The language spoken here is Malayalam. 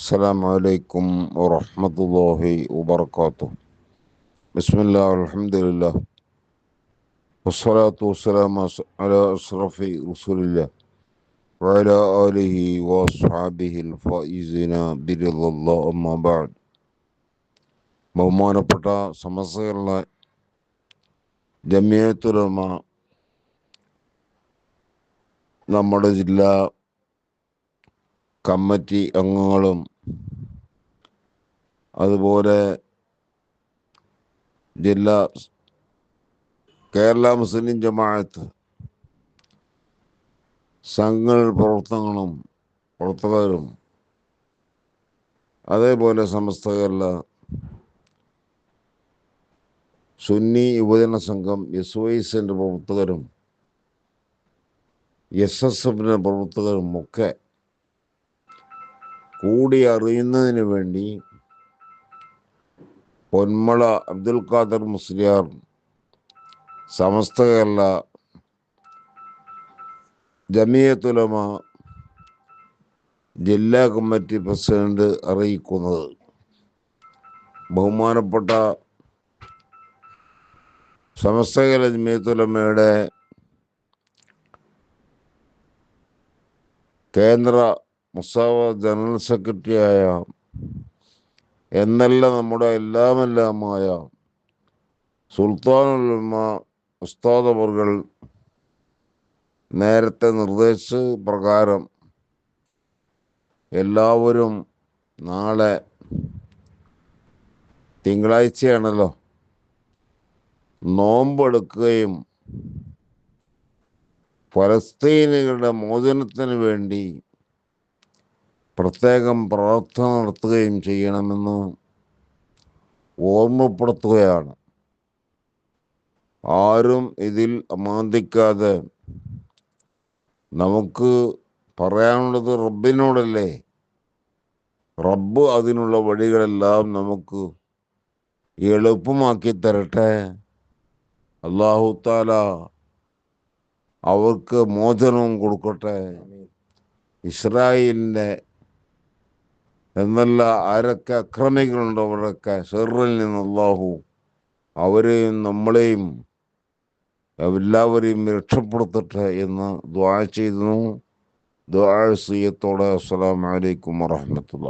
السلام عليكم ورحمة الله وبركاته بسم الله والحمد لله والصلاة والسلام على أشرف رسول الله وعلى آله وأصحابه الفائزين برضا الله أما بعد ബഹുമാനപ്പെട്ട സമസ്തകളുടെ ജമിയത്തുലമ നമ്മുടെ ജില്ലാ കമ്മിറ്റി അംഗങ്ങളും അതുപോലെ ജില്ലാ കേരള മുസ്ലിം ജമാഅത്ത് സംഘ പ്രവർത്തനങ്ങളും പ്രവർത്തകരും അതേപോലെ സമസ്ത കേരള സുന്നി യുവജന സംഘം എസ് ഒ എസിന്റെ പ്രവർത്തകരും എസ് എസ് എഫിന്റെ പ്രവർത്തകരും ഒക്കെ കൂടി അറിയുന്നതിന് വേണ്ടി പൊന്മള അബ്ദുൽ ഖാദർ മുസ്ലിയാർ സമസ്ത കേരള ജമിയത്തുലമ ജില്ലാ കമ്മിറ്റി പ്രസിഡന്റ് അറിയിക്കുന്നത്. ബഹുമാനപ്പെട്ട സമസ്ത കേരള ജമിയത്തുലമയുടെ കേന്ദ്ര മുസാവ ജനറൽ സെക്രട്ടറിയായ എന്നല്ല നമ്മുടെ എല്ലാമെല്ലാമായ സുൽത്താനുലമ ഉസ്താദ് അവർകൾ നേരത്തെ നിർദ്ദേശ പ്രകാരം എല്ലാവരും നാളെ തിങ്കളാഴ്ചയാണല്ലോ. നോമ്പെടുക്കുകയും ഫലസ്തീനുകളുടെ മോചനത്തിന് വേണ്ടി പ്രത്യേകം പ്രാർത്ഥന നടത്തുകയും ചെയ്യണമെന്ന് ഓർമ്മപ്പെടുത്തുകയാണ്. ആരും ഇതിൽ അമാന്തിക്കാതെ നമുക്ക് പറയാനുള്ളത് റബ്ബിനോടല്ലേ? റബ്ബ് അതിനുള്ള വഴികളെല്ലാം നമുക്ക് എളുപ്പമാക്കി തരട്ടെ. അള്ളാഹു താല അവർക്ക് മോചനവും കൊടുക്കട്ടെ. ഇസ്രായേലിന്റെ എന്നല്ല ആരൊക്കെ അക്രമികളുണ്ടോ അവരൊക്കെ ഷെറിൽ നിന്ന് അവരെയും നമ്മളെയും എല്ലാവരെയും രക്ഷപ്പെടുത്തട്ടെ എന്ന് ദ്വാ ചെയ്യുന്നു. ദ്വാ സീയത്തോടെ അസ്സലാമലൈക്കും വറഹമത്തുള്ള